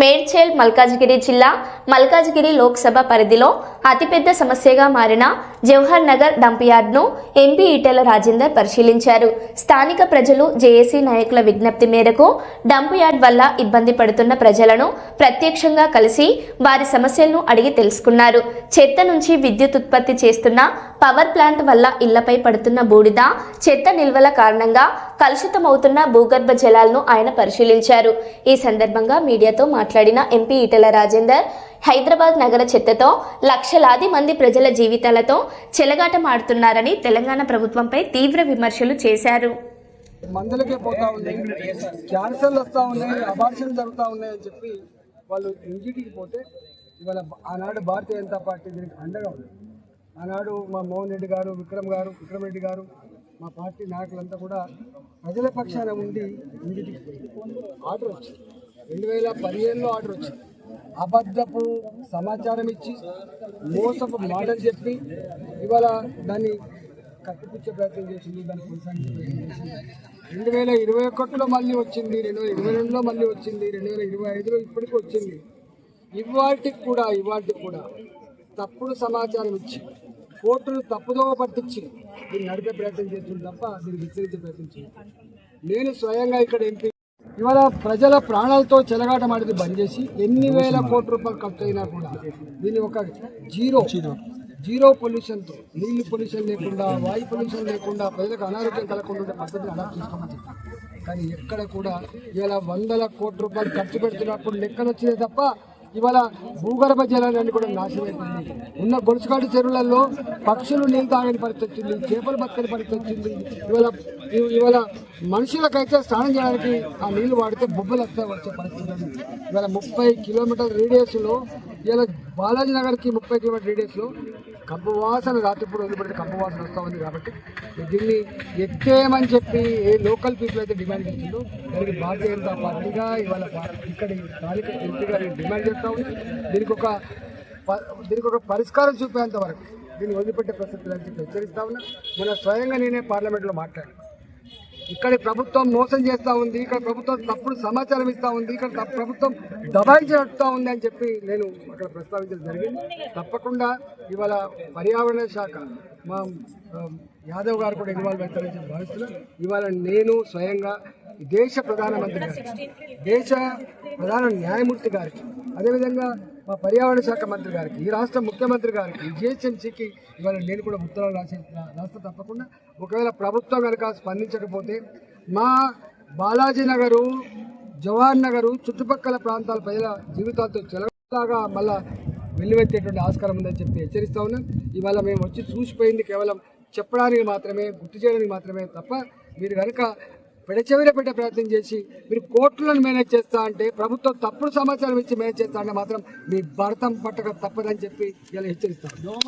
మేడ్చేల్ మల్కాజ్గిరి జిల్లా మల్కాజ్గిరి లోక్సభ పరిధిలో అతిపెద్ద సమస్యగా మారిన జవహర్ నగర్ డంప్ యార్డ్ను ఎంపీ ఈటెల రాజేందర్ పరిశీలించారు. స్థానిక ప్రజలు జేఏసీ నాయకుల విజ్ఞప్తి మేరకు డంప్ యార్డ్ వల్ల ఇబ్బంది పడుతున్న ప్రజలను ప్రత్యక్షంగా కలిసి వారి సమస్యలను అడిగి తెలుసుకున్నారు. చెత్త నుంచి విద్యుత్ ఉత్పత్తి చేస్తున్న పవర్ ప్లాంట్ వల్ల ఇళ్ళపై పడుతున్న బూడిద చెత్త నిల్వల కారణంగా కలుషితమవుతున్న భూగర్భ జలాలను ఆయన పరిశీలించారు. ఈ సందర్భంగా మీడియాతో మాట్లాడిన ఎంపీ ఈటల రాజేందర్ హైదరాబాద్ నగర చెత్తతో లక్షలాది మంది ప్రజల జీవితాలతో చెలగాటమాడుతున్నారని తెలంగాణ ప్రభుత్వంపై తీవ్ర విమర్శలు చేశారు. మందులకే పోతా ఉన్నాయి క్యాన్సర్లు వస్తూ ఉన్నాయి అబార్షన్ జరుగుతూ ఉన్నాయి అని చెప్పి వాళ్ళు ఇంటికి పోతే ఇవాళ ఆనాడు భారతీయ జనతా పార్టీ దీనికి అండగా ఉంది. ఆనాడు మా మోహన్ రెడ్డి గారు విక్రమ్ గారు విక్రమ్ రెడ్డి గారు మా పార్టీ నాయకులంతా కూడా ప్రజల పక్షాన ఉండి ఇంటికి ఆర్డర్ వచ్చింది. రెండు వేల పదిహేనులో ఆర్డర్ వచ్చింది. అబద్ధపు సమాచారం ఇచ్చి మోసపు మాటలు చెప్పి ఇవాళ దాన్ని కట్టిపుచ్చే ప్రయత్నం చేసింది దాన్ని కొనసాగించింది రెండు వేల ఇరవై ఒకటిలో మళ్ళీ వచ్చింది రెండు వేల ఇరవై రెండులో మళ్ళీ వచ్చింది రెండు వేల ఇరవై ఐదులో ఇప్పటికి వచ్చింది. ఇవాటికి కూడా ఇవాటికి కూడా తప్పుడు సమాచారం ఇచ్చి కోర్టును తప్పుదోవ పట్టించి దీన్ని నడిపే ప్రయత్నం చేస్తుంది తప్ప దీన్ని విస్తరించే ప్రయత్నం చేయాలి నేను స్వయంగా ఇక్కడ ఎంపీ ఇవాళ ప్రజల ప్రాణాలతో చెలగాటమాడిది బంద్ చేసి ఎన్ని వేల కోట్ల రూపాయలు ఖర్చు అయినా కూడా దీన్ని ఒక జీరో జీరో. పొల్యూషన్తో నీళ్ళు పొల్యూషన్ లేకుండా వాయు పొల్యూషన్ లేకుండా ప్రజలకు అనారోగ్యం కలగకుండా ఉండే పద్ధతిని అడాప్ట్ చేసుకోమని కానీ ఎక్కడ కూడా ఇవాళ వందల కోట్ల రూపాయలు ఖర్చు పెడుతున్నప్పుడు లెక్కలు వచ్చినాయి తప్ప ఇవాళ భూగర్భ జలాలన్నీ కూడా నాశనం అయిపోయింది. ఉన్న గొలుసుకాటు చెరువులలో పక్షులు నీళ్ళు తాగని పరిస్థితి వచ్చింది చేపలు బతకని పరిస్థితి వచ్చింది. ఇవాళ ఇవాళ మనుషులకైతే స్నానం చేయడానికి ఆ నీళ్ళు వాడితే బొబ్బలు వస్తాయి వచ్చే పరిస్థితి ఇవాళ ముప్పై కిలోమీటర్ రేడియస్లో ఇవాళ బాలాజీ నగర్కి ముప్పై కిలోమీటర్ రేడియస్లో కంపు వాసన రాత్రిపూట వదిలిపెట్టే కంపు వాసన వస్తూ ఉంది కాబట్టి దీన్ని ఎత్తేయమని చెప్పి ఏ లోకల్ పీపుల్ అయితే డిమాండ్ చేస్తుందో దానికి భారతీయ జనతా పార్టీగా ఇవాళ ఇక్కడ స్థానిక ఎంపీగా నేను డిమాండ్ చేస్తూ ఉంది దీనికి ఒక ప- దీనికి ఒక పరిష్కారం చూపేంత వరకు దీన్ని వదిలిపెట్టే ప్రసక్తి అని చెప్పి హెచ్చరిస్తా ఉన్నా. మన స్వయంగా నేనే పార్లమెంట్లో మాట్లాడాను. ఇక్కడ ప్రభుత్వం మోసం చేస్తూ ఉంది ఇక్కడ ప్రభుత్వం తప్పుడు సమాచారం ఇస్తూ ఉంది ఇక్కడ ప్రభుత్వం దబాయించి నడుపుతా ఉంది అని చెప్పి నేను అక్కడ ప్రస్తావించడం జరిగింది. తప్పకుండా ఇవాళ పర్యావరణ శాఖ మా యాదవ్ గారు కూడా ఇన్వాల్వ్ అవుతారని చెప్పి భావిస్తున్నాను ఇవాళ నేను స్వయంగా దేశ ప్రధానమంత్రి గారికి దేశ ప్రధాన న్యాయమూర్తి గారికి అదేవిధంగా మా పర్యావరణ శాఖ మంత్రి గారికి ఈ రాష్ట్ర ముఖ్యమంత్రి గారికి జిహెచ్ఎంసీకి ఇవాళ నేను కూడా ఉత్తరాలు రాసే రాష్ట్రం తప్పకుండా ఒకవేళ ప్రభుత్వం కనుక స్పందించకపోతే మా బాలాజీ నగరు జవహర్ నగరు చుట్టుపక్కల ప్రాంతాల ప్రజల జీవితాలతో చెలలాగా మళ్ళా వెల్లువెత్తేటువంటి ఆస్కారం ఉందని చెప్పి హెచ్చరిస్తా ఉన్నాం. ఇవాళ మేము వచ్చి చూసిపోయింది కేవలం చెప్పడానికి మాత్రమే గుర్తు చేయడానికి మాత్రమే తప్ప మీరు కనుక పెడచెవిన పెట్టే ప్రయత్నం చేసి మీరు కోర్టులను మేనేజ్ చేస్తా అంటే ప్రభుత్వం తప్పుడు సమాచారం ఇచ్చి మేనేజ్ చేస్తా అంటే మాత్రం మీ భర్తం పట్టక తప్పదని చెప్పి ఇలా హెచ్చరిస్తాను.